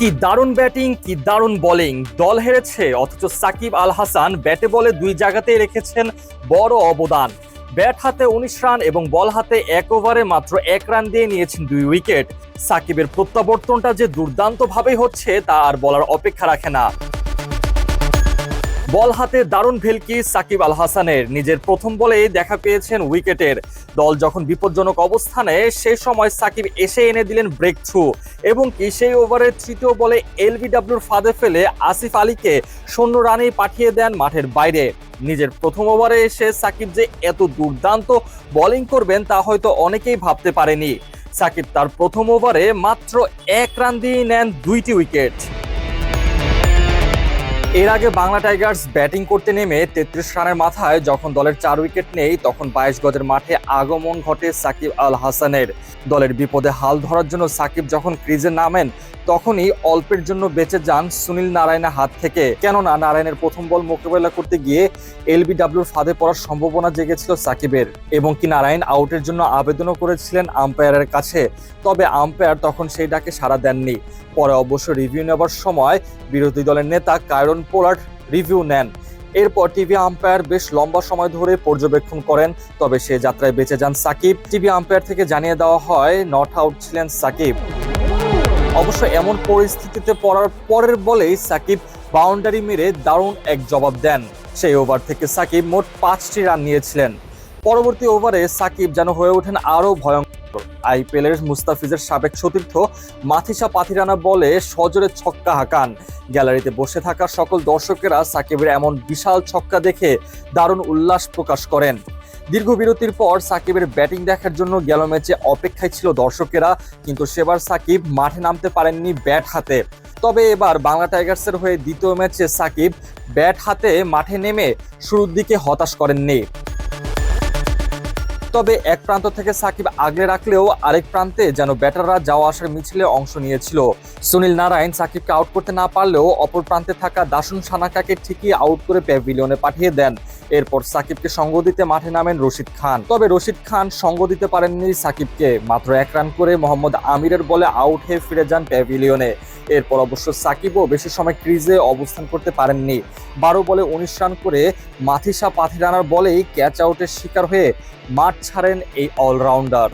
কি দারুণ ব্যাটিং, কি দারুণ বোলিং। দল হেরেছে, অথচ সাকিব আল হাসান ব্যাটে বলে দুই জায়গাতেই রেখেছেন বড় অবদান। ব্যাট হাতে উনিশ রান এবং বল হাতে এক ওভারে মাত্র এক রান দিয়ে নিয়েছেন দুই উইকেট। সাকিবের প্রত্যাবর্তনটা যে দুর্দান্তভাবেই হচ্ছে, তা আর বলার অপেক্ষা রাখে না। বল হাতে দারুণ ভেলকি সাকিব আল হাসানের। নিজের প্রথম বলেই দেখা পেয়েছেন উইকেটের। দল যখন বিপজ্জনক অবস্থানে সেই সময় সাকিব এসে এনে দিলেন ব্রেক থ্রু। এবং কি সেই ওভারের তৃতীয় বলে এলবিডব্লিউর ফাঁদে ফেলে আসিফ আলীকে শূন্য রানেই পাঠিয়ে দেন মাঠের বাইরে। নিজের প্রথম ওভারে এসে সাকিব যে এত দুর্দান্ত বোলিং করবেন তা হয়তো অনেকেই ভাবতে পারেনি। সাকিব তার প্রথম ওভারে মাত্র এক রান দিয়ে নেন দুইটি উইকেট। এর আগে বাংলা টাইগার্স ব্যাটিং করতে নেমে তেত্রিশ রানের মাথায় যখন দলের চার উইকেট নেই, তখন বাইশ গজের মাঠে আগমন ঘটে সাকিব আল হাসানের। দলের বিপদে হাল ধরার জন্য সাকিব যখন ক্রিজে নামেন, তখনই অল্পের জন্য বেঁচে যান সুনীল নারায়ণের হাত থেকে। কেননা নারায়ণের প্রথম বল মোকাবেলা করতে গিয়ে এলবিডব্লিউর ফাঁদে পড়ার সম্ভাবনা জেগেছিল সাকিবের। এবং কি নারায়ণ আউটের জন্য আবেদনও করেছিলেন আম্পায়ারের কাছে। তবে আম্পায়ার তখন সেই ডাকে সাড়া দেননি। পরে অবশ্য রিভিউ নেবার সময় বিরোধী দলের নেতা কায়রন পোলার্ড রিভিউ নেন। এরপর টিভি আম্পায়ার বেশ লম্বা সময় ধরে পর্যবেক্ষণ করেন, তবে সে যাত্রায় বেঁচে যান সাকিব। টিভি আম্পায়ার থেকে জানিয়ে দেওয়া হয়, নট আউট ছিলেন সাকিব। অবশ্য এমন পরিস্থিতিতে পড়ার পরের বলেই সাকিব বাউন্ডারি মেরে দারুণ এক জবাব দেন। সেই ওভার থেকে সাকিব মোট পাঁচটি রান নিয়েছিলেন। পরবর্তী ওভারে সাকিব যেন হয়ে ওঠেন আরও ভয়ঙ্কর আইপিএলের মুস্তাফিজের সাবেক সতীর্থ মাথিসা পাথিরানা বলে সজোরে ছক্কা হাঁকান। গ্যালারিতে বসে থাকা সকল দর্শকেরা সাকিবের এমন বিশাল ছক্কা দেখে দারুণ উল্লাস প্রকাশ করেন। দীর্ঘ বিরতির পর সাকিবের ব্যাটিং দেখার জন্য গেল ম্যাচে অপেক্ষায় ছিল দর্শকেরা, কিন্তু সেবার সাকিব মাঠে নামতে পারেননি ব্যাট হাতে। তবে এবার বাংলা টাইগার্সের হয়ে দ্বিতীয় ম্যাচে সাকিব ব্যাট হাতে মাঠে নেমে শুরুর দিকে হতাশ করেননি। তবে এক প্রান্ত থেকে সাকিব আগলে রাখলেও আরেক প্রান্তে যেন ব্যাটাররা যাওয়া আসার মিছিলে অংশ নিয়েছিল। সুনীল নারায়ণ সাকিবকে আউট করতে না পারলেও অপর প্রান্তে থাকা দাসুন সানাকাকে ঠিকই আউট করে প্যাভিলিয়নে পাঠিয়ে দেন। এরপর সাকিবকে সঙ্গ দিতে মাঠে নামেন রশিদ খান। তবে রশিদ খান সঙ্গ দিতে পারেননি সাকিবকে, মাত্র এক রান করে মোহাম্মদ আমিরের বলে আউট হয়ে ফিরে যান প্যাভিলিয়নে। এরপর অবশ্য সাকিবও বেশি সময় ক্রিজে অবস্থান করতে পারেননি। বারো বলে উনিশ রান করে মাথিসা পাথিরানার বলেই ক্যাচ আউটের শিকার হয়ে মাঠ ছাড়েন এই অলরাউন্ডার।